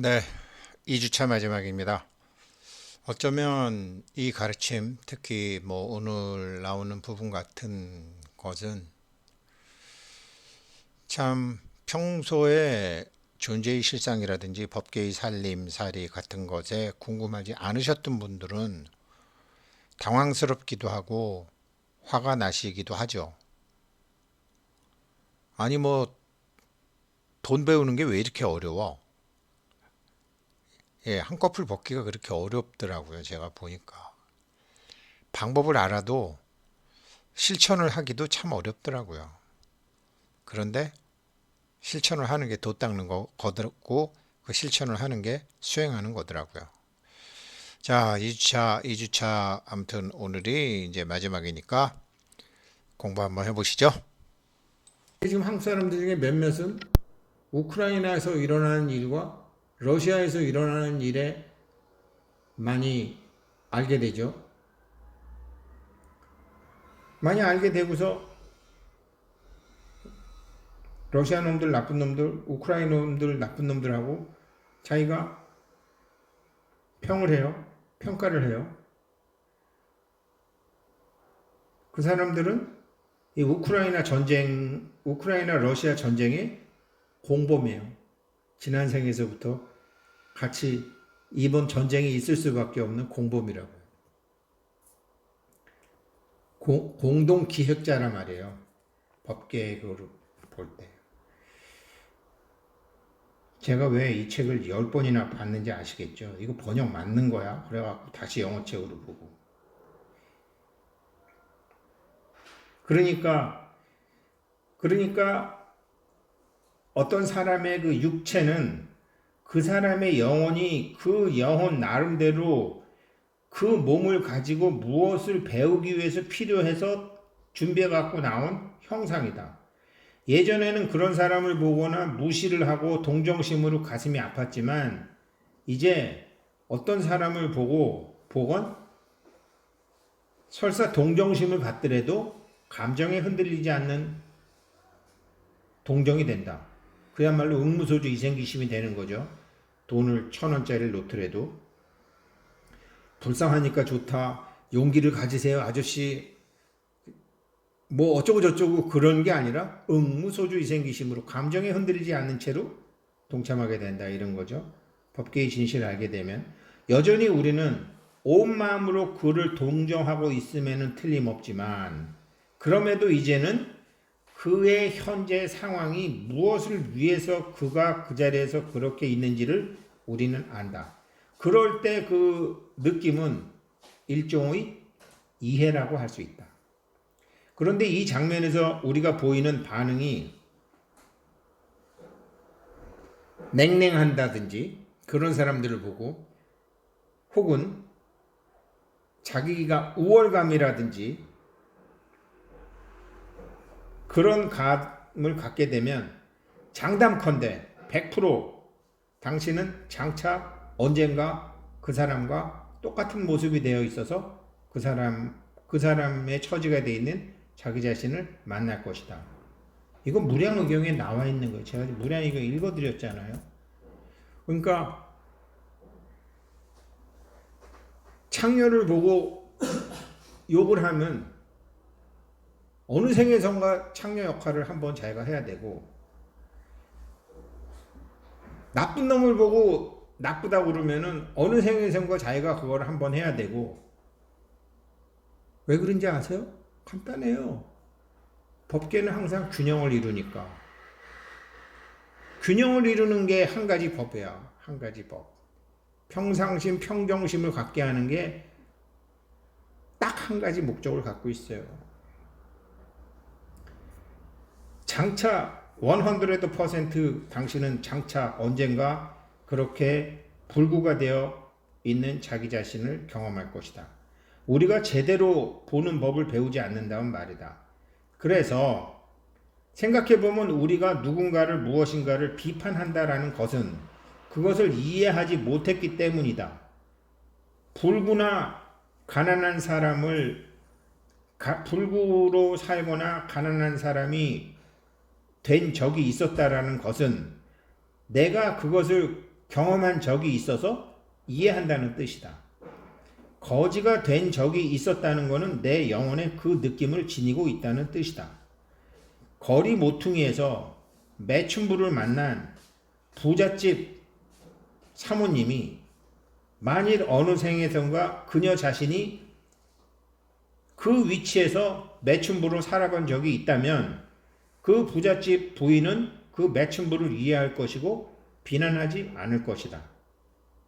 네, 2주차 마지막입니다. 어쩌면 이 가르침, 특히 뭐 오늘 나오는 부분 같은 것은 참 평소에 존재의 실상이라든지 법계의 살림 살이 같은 것에 궁금하지 않으셨던 분들은 당황스럽기도 하고 화가 나시기도 하죠. 아니 뭐 돈 배우는 게 왜 이렇게 어려워? 예, 한꺼풀 벗기가 그렇게 어렵더라고요. 제가 보니까. 방법을 알아도 실천을 하기도 참 어렵더라고요. 그런데 실천을 하는 게도 닦는 거, 거고 그 실천을 하는 게 수행하는 거더라고요. 자, 2주차, 2주차 아무튼 오늘이 이제 마지막이니까 공부 한번 해보시죠. 지금 한국 사람들 중에 몇몇은 우크라이나에서 일어나는 일과 러시아에서 일어나는 일에 많이 알게 되죠. 많이 알게 되고서 러시아 놈들 나쁜 놈들, 우크라이나 놈들 나쁜 놈들하고 자기가 평을 해요. 평가를 해요. 그 사람들은 이 우크라이나 전쟁, 우크라이나 러시아 전쟁의 공범이에요. 지난 생에서부터 같이 이번 전쟁이 있을 수밖에 없는 공범이라고요. 공, 공동 기획자란 말이에요. 법계획으로 볼 때. 제가 왜 이 책을 10번이나 봤는지 아시겠죠? 이거 번역 맞는 거야. 그래갖고 다시 영어책으로 보고. 그러니까, 그러니까 어떤 사람의 그 육체는 그 사람의 영혼이 그 영혼 나름대로 그 몸을 가지고 무엇을 배우기 위해서 필요해서 준비해 갖고 나온 형상이다. 예전에는 그런 사람을 보거나 무시를 하고 동정심으로 가슴이 아팠지만 이제 어떤 사람을 보고 보건 설사 동정심을 갖더라도 감정에 흔들리지 않는 동정이 된다. 그야말로 응무소주 이생기심이 되는 거죠. 돈을 천 원짜리를 놓더라도 불쌍하니까 좋다. 용기를 가지세요, 아저씨. 뭐 어쩌고 저쩌고 그런 게 아니라 응무소주 이생기심으로 감정에 흔들리지 않는 채로 동참하게 된다 이런 거죠. 법계의 진실을 알게 되면 여전히 우리는 온 마음으로 그를 동정하고 있음에는 틀림없지만 그럼에도 이제는 그의 현재 상황이 무엇을 위해서 그가 그 자리에서 그렇게 있는지를 우리는 안다. 그럴 때 그 느낌은 일종의 이해라고 할 수 있다. 그런데 이 장면에서 우리가 보이는 반응이 냉랭한다든지 그런 사람들을 보고 혹은 자기가 우월감이라든지 그런 감을 갖게 되면 장담컨대 100% 당신은 장차 언젠가 그 사람과 똑같은 모습이 되어 있어서 그 사람 그 사람의 처지가 되어 있는 자기 자신을 만날 것이다. 이건 무량의경에 나와 있는 거예요. 제가 무량의경 읽어드렸잖아요. 그러니까 창녀를 보고 욕을 하면 어느 생에선가 창녀 역할을 한번 자기가 해야 되고 나쁜 놈을 보고 나쁘다고 그러면은 어느 생에선가 자기가 그걸 한번 해야 되고 왜 그런지 아세요? 간단해요. 법계는 항상 균형을 이루니까 균형을 이루는 게 한 가지 법이야. 한 가지 법. 평상심, 평정심을 갖게 하는 게 딱 한 가지 목적을 갖고 있어요. 장차 100% 당신은 장차 언젠가 그렇게 불구가 되어 있는 자기 자신을 경험할 것이다. 우리가 제대로 보는 법을 배우지 않는다면 말이다. 그래서 생각해 보면 우리가 누군가를 무엇인가를 비판한다라는 것은 그것을 이해하지 못했기 때문이다. 불구나 가난한 사람을 가, 불구로 살거나 가난한 사람이 된 적이 있었다라는 것은 내가 그것을 경험한 적이 있어서 이해한다는 뜻이다. 거지가 된 적이 있었다는 것은 내 영혼에 그 느낌을 지니고 있다는 뜻이다. 거리 모퉁이에서 매춘부를 만난 부잣집 사모님이 만일 어느 생에선가 그녀 자신이 그 위치에서 매춘부로 살아본 적이 있다면 그 부잣집 부인은 그 매춘부를 이해할 것이고 비난하지 않을 것이다.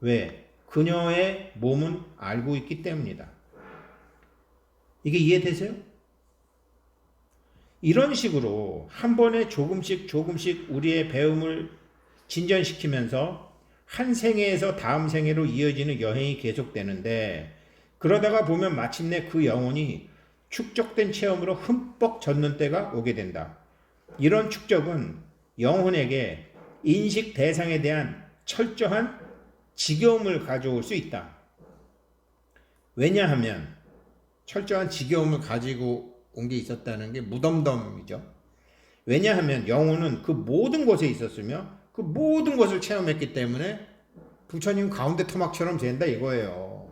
왜? 그녀의 몸은 알고 있기 때문이다. 이게 이해되세요? 이런 식으로 한 번에 조금씩 조금씩 우리의 배움을 진전시키면서 한 생애에서 다음 생애로 이어지는 여행이 계속되는데 그러다가 보면 마침내 그 영혼이 축적된 체험으로 흠뻑 젖는 때가 오게 된다. 이런 축적은 영혼에게 인식 대상에 대한 철저한 지겨움을 가져올 수 있다. 왜냐하면 철저한 지겨움을 가지고 온 게 있었다는 게 무덤덤이죠. 왜냐하면 영혼은 그 모든 곳에 있었으며 그 모든 것을 체험했기 때문에 부처님 가운데 토막처럼 된다 이거예요.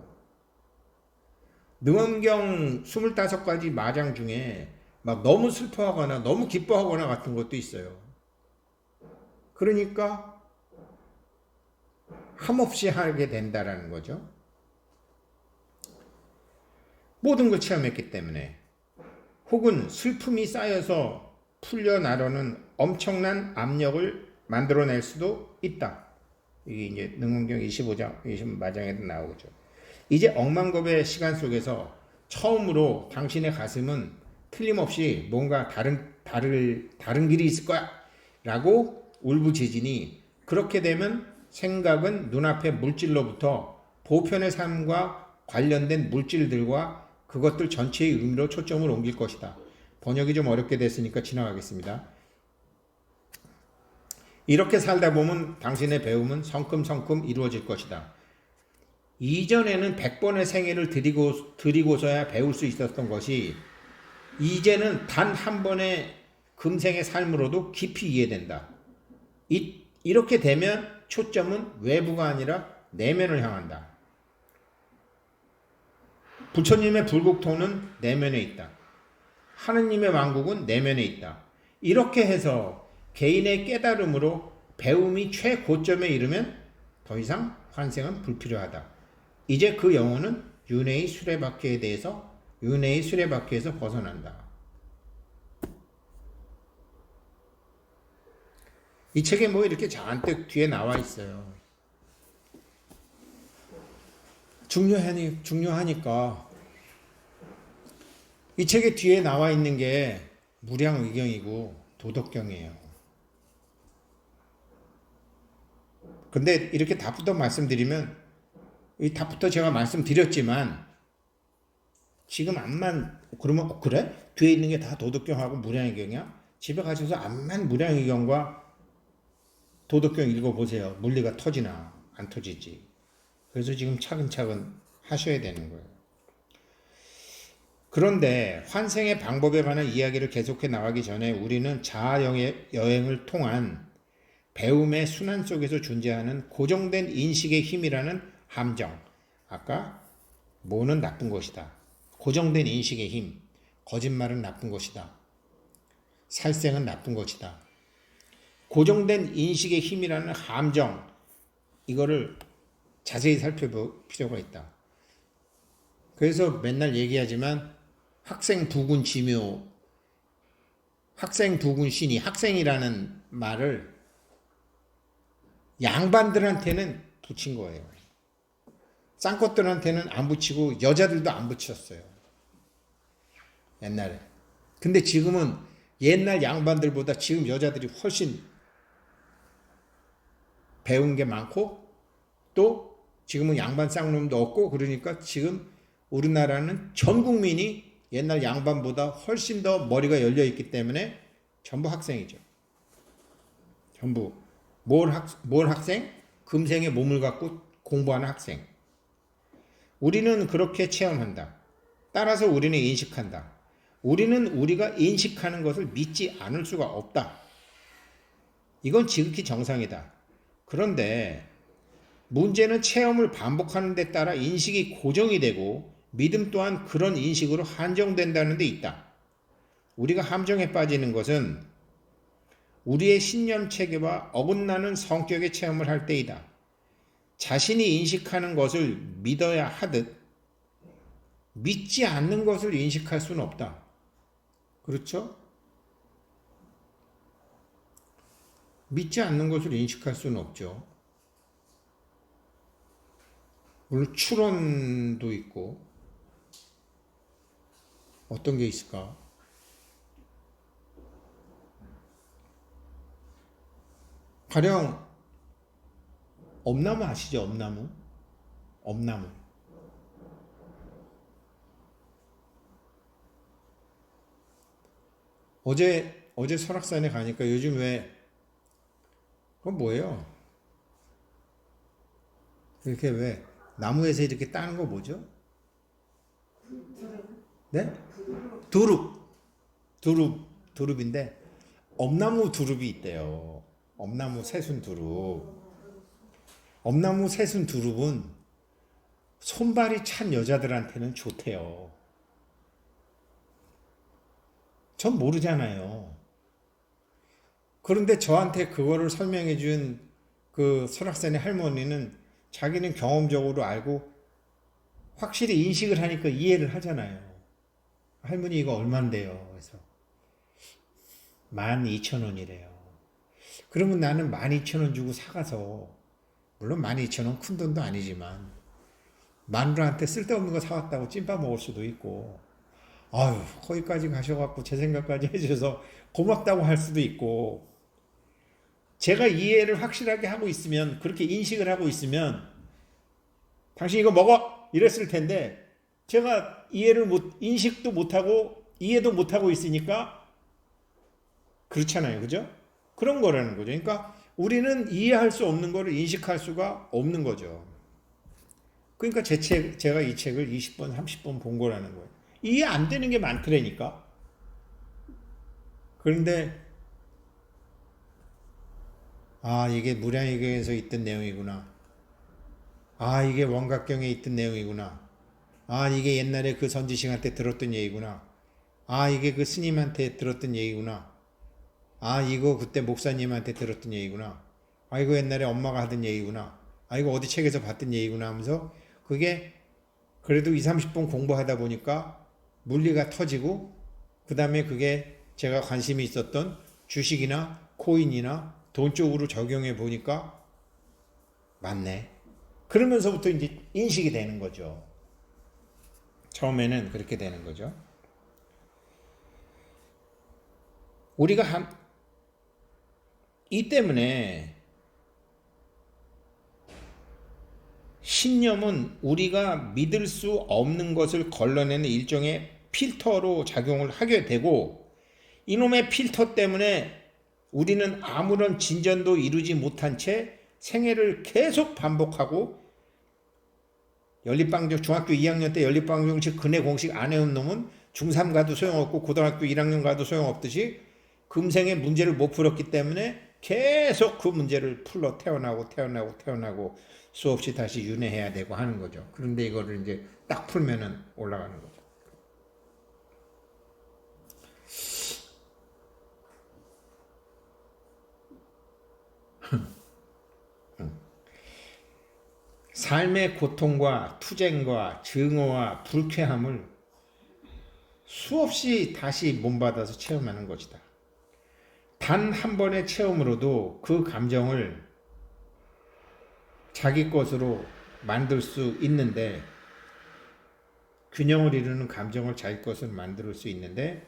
능엄경 25가지 마장 중에 막 너무 슬퍼하거나 너무 기뻐하거나 같은 것도 있어요. 그러니까 함없이 하게 된다라는 거죠. 모든 걸 체험했기 때문에 혹은 슬픔이 쌓여서 풀려나려는 엄청난 압력을 만들어낼 수도 있다. 이게 이제 능엄경 25장, 20마장에도 나오죠. 이제 억만겁의 시간 속에서 처음으로 당신의 가슴은 틀림없이 뭔가 다른 다를 다른 길이 있을 거야라고 울부짖으니 그렇게 되면 생각은 눈앞의 물질로부터 보편의 삶과 관련된 물질들과 그것들 전체의 의미로 초점을 옮길 것이다. 번역이 좀 어렵게 됐으니까 지나가겠습니다. 이렇게 살다 보면 당신의 배움은 성큼성큼 이루어질 것이다. 이전에는 100번의 생애를 드리고, 드리고서야 배울 수 있었던 것이 이제는 단 한 번의 금생의 삶으로도 깊이 이해된다. 이, 이렇게 되면 초점은 외부가 아니라 내면을 향한다. 부처님의 불국토는 내면에 있다. 하느님의 왕국은 내면에 있다. 이렇게 해서 개인의 깨달음으로 배움이 최고점에 이르면 더 이상 환생은 불필요하다. 이제 그 영혼은 윤회의 수레바퀴에 대해서 윤회의 수레바퀴에서 벗어난다. 이 책에 뭐 이렇게 잔뜩 뒤에 나와 있어요. 중요하니 중요하니까 이 책의 뒤에 나와 있는 게 무량의경이고 도덕경이에요. 근데 이렇게 답부터 말씀드리면 이 답부터 제가 말씀드렸지만 지금 암만 그러면 어, 그래? 뒤에 있는 게 다 도덕경하고 무량의경이야? 집에 가셔서 암만 무량의경과 도덕경 읽어보세요. 물리가 터지나 안 터지지. 그래서 지금 차근차근 하셔야 되는 거예요. 그런데 환생의 방법에 관한 이야기를 계속해 나가기 전에 우리는 자아 여행을 통한 배움의 순환 속에서 존재하는 고정된 인식의 힘이라는 함정. 아까 뭐는 나쁜 것이다. 고정된 인식의 힘. 거짓말은 나쁜 것이다. 살생은 나쁜 것이다. 고정된 인식의 힘이라는 함정. 이거를 자세히 살펴볼 필요가 있다. 그래서 맨날 얘기하지만 학생 두군 지묘, 학생 두군 신이 학생이라는 말을 양반들한테는 붙인 거예요. 쌍것들한테는 안 붙이고 여자들도 안 붙였어요. 옛날에. 근데 지금은 옛날 양반들보다 지금 여자들이 훨씬 배운 게 많고 또 지금은 양반 쌍놈도 없고 그러니까 지금 우리나라는 전 국민이 옛날 양반보다 훨씬 더 머리가 열려 있기 때문에 전부 학생이죠. 전부 뭘, 학, 뭘 학생? 금생에 몸을 갖고 공부하는 학생. 우리는 그렇게 체험한다. 따라서 우리는 인식한다. 우리는 우리가 인식하는 것을 믿지 않을 수가 없다. 이건 지극히 정상이다. 그런데 문제는 체험을 반복하는 데 따라 인식이 고정이 되고 믿음 또한 그런 인식으로 한정된다는 데 있다. 우리가 함정에 빠지는 것은 우리의 신념 체계와 어긋나는 성격의 체험을 할 때이다. 자신이 인식하는 것을 믿어야 하듯 믿지 않는 것을 인식할 수는 없다. 그렇죠? 믿지 않는 것을 인식할 수는 없죠. 물론 추론도 있고 어떤 게 있을까? 가령 엄나무 아시죠? 엄나무? 엄나무. 어제 어제 설악산에 가니까 요즘 왜 그건 뭐예요? 이렇게 왜 나무에서 이렇게 따는 거 뭐죠? 네? 두릅. 두릅. 두릅인데 엄나무 두릅이 있대요. 엄나무 새순 두릅. 엄나무 새순 두릅은 손발이 찬 여자들한테는 좋대요. 전 모르잖아요. 그런데 저한테 그거를 설명해 준 그 설악산의 할머니는 자기는 경험적으로 알고 확실히 인식을 하니까 이해를 하잖아요. 할머니 이거 얼만데요? 그래서 12,000원이래요. 그러면 나는 12,000원 주고 사가서 물론 12,000원 큰 돈도 아니지만 마누라한테 쓸데없는 거 사왔다고 찐밥 먹을 수도 있고. 아유 거기까지 가셔갖고 제 생각까지 해주셔서 고맙다고 할 수도 있고. 제가 이해를 확실하게 하고 있으면 그렇게 인식을 하고 있으면 당신 이거 먹어! 이랬을 텐데 제가 이해를 못 인식도 못하고 이해도 못하고 있으니까 그렇잖아요. 그죠? 그런 거라는 거죠. 그러니까 우리는 이해할 수 없는 거를 인식할 수가 없는 거죠 그러니까 제 책, 제가 이 책을 20번 30번 본 거라는 거예요 이해 안 되는 게 많더라니까 그런데 아, 이게 무량의경에서 있던 내용이구나. 아, 이게 원각경에 있던 내용이구나. 아, 이게 옛날에 그 선지식한테 들었던 얘기구나. 아, 이게 그 스님한테 들었던 얘기구나. 아, 이거 그때 목사님한테 들었던 얘기구나. 아, 이거 옛날에 엄마가 하던 얘기구나. 아, 이거 어디 책에서 봤던 얘기구나 하면서 그게 그래도 2, 30분 공부하다 보니까 물리가 터지고 그 다음에 그게 제가 관심이 있었던 주식이나 코인이나 돈 쪽으로 적용해 보니까 맞네. 그러면서부터 이제 인식이 되는 거죠. 처음에는 그렇게 되는 거죠. 우리가 한, 이 때문에 신념은 우리가 믿을 수 없는 것을 걸러내는 일종의 필터로 작용을 하게 되고 이놈의 필터 때문에 우리는 아무런 진전도 이루지 못한 채 생애를 계속 반복하고 연립방정 중학교 2학년 때 연립방정식 근해 공식 안 해온 놈은 중3 가도 소용없고 고등학교 1학년 가도 소용없듯이 금생에 문제를 못 풀었기 때문에 계속 그 문제를 풀러 태어나고 태어나고 태어나고 수없이 다시 윤회해야 되고 하는 거죠. 그런데 이거를 이제 딱 풀면은 올라가는 거죠. 삶의 고통과 투쟁과 증오와 불쾌함을 수없이 다시 몸받아서 체험하는 것이다. 단 한 번의 체험으로도 그 감정을 자기 것으로 만들 수 있는데 균형을 이루는 감정을 자기 것으로 만들 수 있는데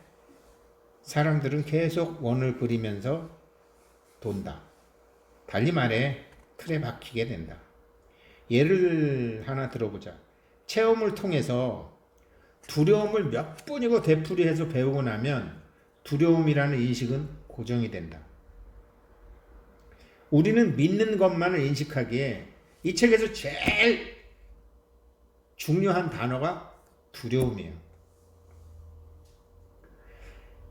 사람들은 계속 원을 그리면서 돈다. 달리 말해 틀에 박히게 된다. 예를 하나 들어보자. 체험을 통해서 두려움을 몇 번이고 되풀이해서 배우고 나면 두려움이라는 인식은 고정이 된다. 우리는 믿는 것만을 인식하기에 이 책에서 제일 중요한 단어가 두려움이에요.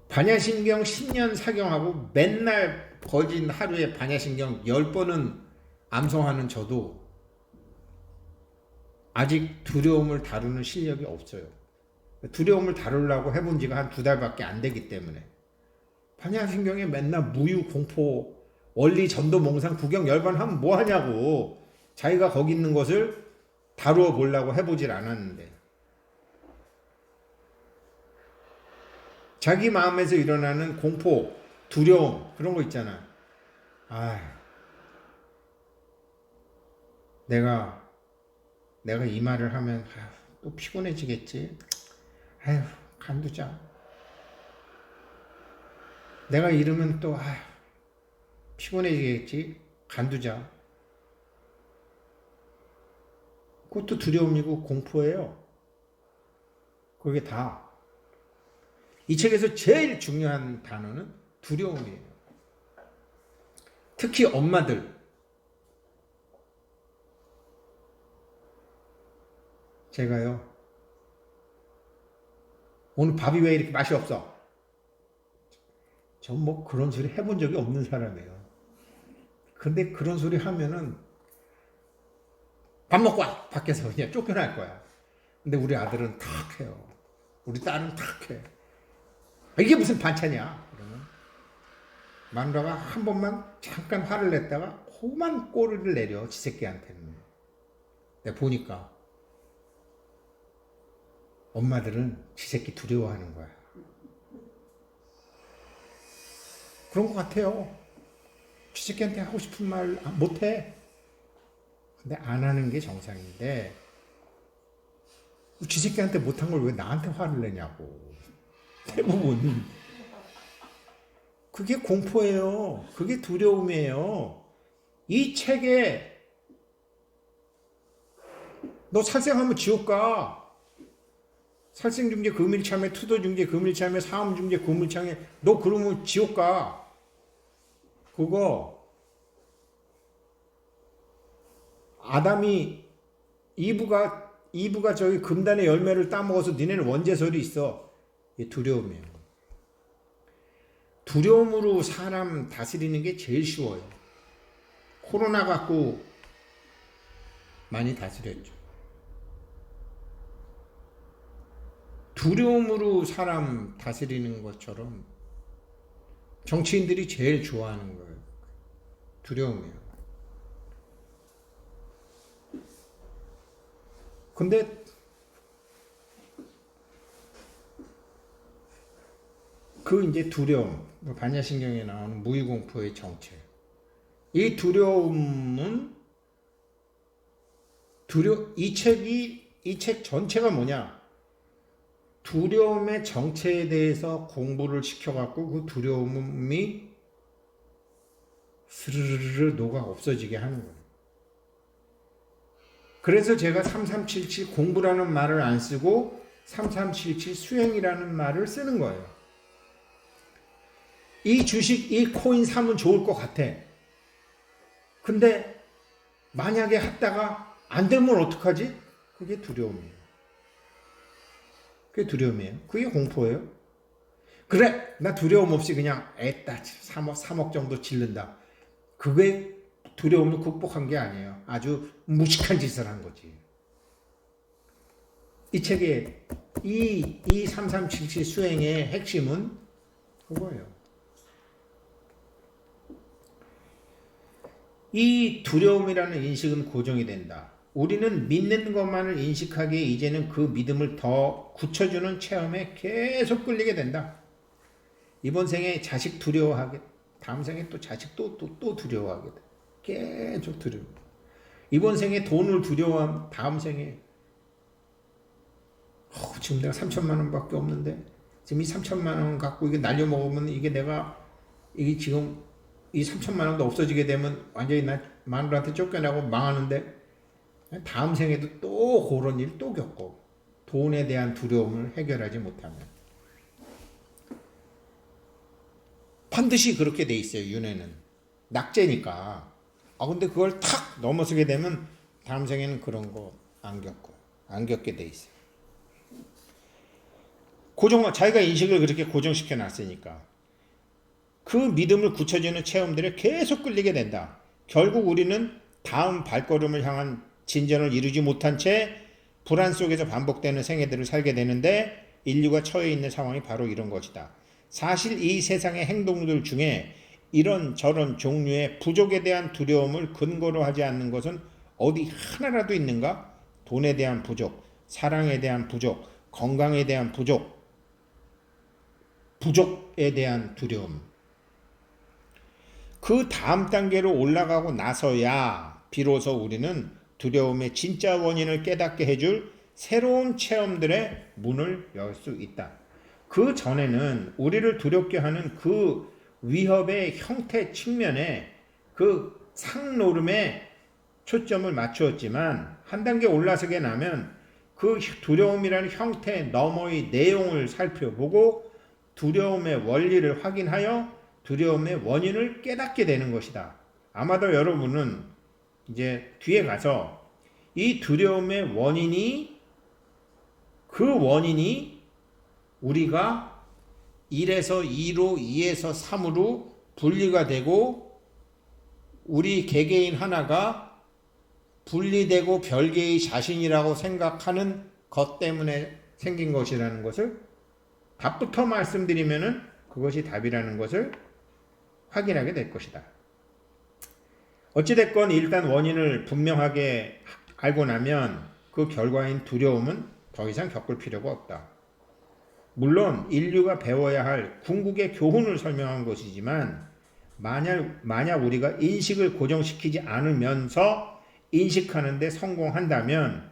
반야신경 10년 사경하고 맨날 거진 하루에 반야신경 10번은 암송하는 저도 아직 두려움을 다루는 실력이 없어요. 두려움을 다루려고 해본 지가 한 두 달밖에 안 되기 때문에 반야신경에 맨날 무유 공포 원리 전도 몽상 구경 열반 하면 뭐 하냐고 자기가 거기 있는 것을 다루어 보려고 해보질 않았는데 자기 마음에서 일어나는 공포, 두려움 그런 거 있잖아. 아, 내가 내가 이 말을 하면 아휴, 또 피곤해지겠지. 아휴, 간두자. 내가 이러면 또 아휴, 피곤해지겠지. 간두자. 그것도 두려움이고 공포예요. 그게 다. 이 책에서 제일 중요한 단어는 두려움이에요. 특히 엄마들. 제가요. 오늘 밥이 왜 이렇게 맛이 없어? 전 뭐 그런 소리 해본 적이 없는 사람이에요. 근데 그런 소리 하면은 밥 먹고 와! 밖에서 그냥 쫓겨날 거야. 근데 우리 아들은 탁 해요. 우리 딸은 탁 해. 아, 이게 무슨 반찬이야? 그러면 마누라가 한 번만 잠깐 화를 냈다가 호만 꼬리를 내려 지 새끼한테는. 내가 보니까 엄마들은 지 새끼 두려워하는 거야. 그런 것 같아요. 지 새끼한테 하고 싶은 말 아, 못해. 근데 안 하는 게 정상인데 지 새끼한테 못한 걸 왜 나한테 화를 내냐고. 대부분. 그게 공포예요. 그게 두려움이에요. 이 책에 너 살생하면 지옥 가. 살생중재 금일참회, 투도중재 금일참회, 사음중재 금일참회, 너 그러면 지옥 가. 그거 아담이 이브가 이브가 저기 금단의 열매를 따먹어서 니네는 원죄설이 있어. 두려움이에요. 두려움으로 사람 다스리는 게 제일 쉬워요. 코로나 갖고 많이 다스렸죠. 두려움으로 사람 다스리는 것처럼 정치인들이 제일 좋아하는 거예요. 두려움이에요. 근데 그 이제 두려움, 뭐 반야신경에 나오는 무의공포의 정체. 이 두려움은 두려 이 책이 이 책 전체가 뭐냐? 두려움의 정체에 대해서 공부를 시켜 갖고 그 두려움이 스르르르 녹아 없어지게 하는 거예요. 그래서 제가 3377 공부라는 말을 안 쓰고 3377 수행이라는 말을 쓰는 거예요. 이 주식, 이 코인 사면 좋을 것 같아. 근데 만약에 했다가 안 되면 어떡하지? 그게 두려움이에요. 그게 두려움이에요. 그게 공포예요. 그래, 나 두려움 없이 그냥 애따 3억, 3억 정도 질른다. 그게 두려움을 극복한 게 아니에요. 아주 무식한 짓을 한 거지. 이 책의 이, 이 3377 수행의 핵심은 그거예요. 이 두려움이라는 인식은 고정이 된다. 우리는 믿는 것만을 인식하기에 이제는 그 믿음을 더 굳혀주는 체험에 계속 끌리게 된다. 이번 생에 자식 두려워하게, 다음 생에 또 자식 또, 또, 또 두려워하게 돼. 계속 두려워. 이번 생에 돈을 두려워함, 다음 생에, 어, 지금 내가 3천만 원밖에 없는데, 지금 이 3천만 원 갖고 이게 날려 먹으면 이게 내가, 이게 지금 이 3천만 원도 없어지게 되면 완전히 나 마누라한테 쫓겨나고 망하는데, 다음 생에도 또 그런 일 또 겪고 돈에 대한 두려움을 해결하지 못하면 반드시 그렇게 돼 있어요 윤회는. 낙제니까. 아 근데 그걸 탁 넘어서게 되면 다음 생에는 그런 거 안 겪고 안 겪게 돼 있어요. 고정 자기가 인식을 그렇게 고정시켜 놨으니까 그 믿음을 굳혀주는 체험들에 계속 끌리게 된다. 결국 우리는 다음 발걸음을 향한 진전을 이루지 못한 채 불안 속에서 반복되는 생애들을 살게 되는데 인류가 처해 있는 상황이 바로 이런 것이다. 사실 이 세상의 행동들 중에 이런 저런 종류의 부족에 대한 두려움을 근거로 하지 않는 것은 어디 하나라도 있는가? 돈에 대한 부족, 사랑에 대한 부족, 건강에 대한 부족, 부족에 대한 두려움. 그 다음 단계로 올라가고 나서야 비로소 우리는 두려움의 진짜 원인을 깨닫게 해줄 새로운 체험들의 문을 열 수 있다. 그 전에는 우리를 두렵게 하는 그 위협의 형태 측면에 그 상노름에 초점을 맞추었지만 한 단계 올라서게 나면 그 두려움이라는 형태 너머의 내용을 살펴보고 두려움의 원리를 확인하여 두려움의 원인을 깨닫게 되는 것이다. 아마도 여러분은 이제 뒤에 가서 이 두려움의 원인이 그 원인이 우리가 1에서 2로 2에서 3으로 분리가 되고 우리 개개인 하나가 분리되고 별개의 자신이라고 생각하는 것 때문에 생긴 것이라는 것을 답부터 말씀드리면은 그것이 답이라는 것을 확인하게 될 것이다. 어찌됐건 일단 원인을 분명하게 알고 나면 그 결과인 두려움은 더 이상 겪을 필요가 없다. 물론 인류가 배워야 할 궁극의 교훈을 설명한 것이지만 만약 만약 우리가 인식을 고정시키지 않으면서 인식하는데 성공한다면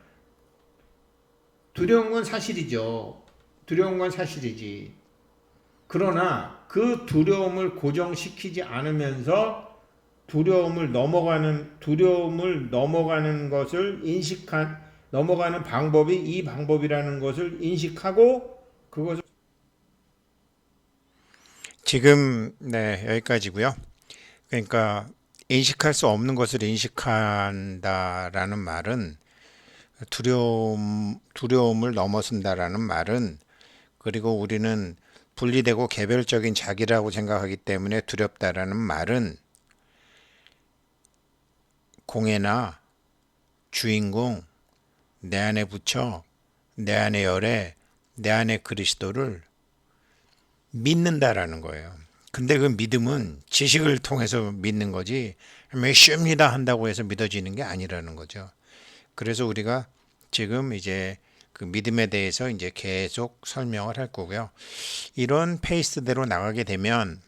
두려운 건 사실이죠. 두려운 건 사실이지. 그러나 그 두려움을 고정시키지 않으면서 두려움을 넘어가는 두려움을 넘어가는 것을 인식한 넘어가는 방법이 이 방법이라는 것을 인식하고 그것을 지금 네 여기까지고요. 그러니까 인식할 수 없는 것을 인식한다라는 말은 두려움 두려움을 넘어선다라는 말은 그리고 우리는 분리되고 개별적인 자기라고 생각하기 때문에 두렵다라는 말은 공예나 주인공 내 안에 붙여 내 안에 열애 내 안에 그리스도를 믿는다라는 거예요. 근데 그 믿음은 지식을 통해서 믿는 거지 쉽니다 한다고 해서 믿어지는 게 아니라는 거죠. 그래서 우리가 지금 이제 그 믿음에 대해서 이제 계속 설명을 할 거고요. 이런 페이스대로 나가게 되면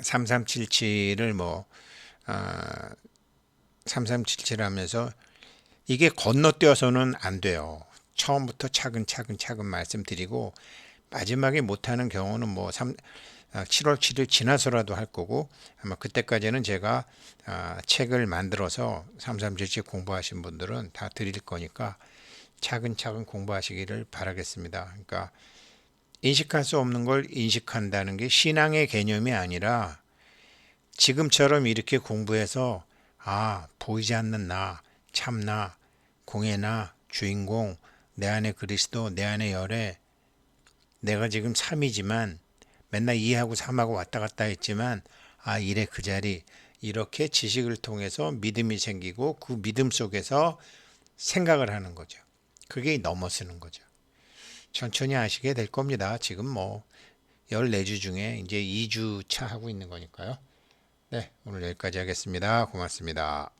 3377을 뭐 아, 3377 하면서 이게 건너뛰어서는 안 돼요. 처음부터 차근차근 차근 말씀드리고 마지막에 못하는 경우는 뭐 3, 7월 7일 지나서라도 할 거고 아마 그때까지는 제가 아, 책을 만들어서 3377 공부하신 분들은 다 드릴 거니까 차근차근 공부하시기를 바라겠습니다. 그러니까 인식할 수 없는 걸 인식한다는 게 신앙의 개념이 아니라 지금처럼 이렇게 공부해서 아 보이지 않는 나 참나 공예나 주인공 내 안에 그리스도 내 안에 열애 내가 지금 3이지만 맨날 2하고 3하고 왔다 갔다 했지만 아 이래 그 자리 이렇게 지식을 통해서 믿음이 생기고 그 믿음 속에서 생각을 하는 거죠. 그게 넘어서는 거죠. 천천히 하시게 될 겁니다. 지금 뭐 14주 중에 이제 2주 차 하고 있는 거니까요. 네, 오늘 여기까지 하겠습니다. 고맙습니다.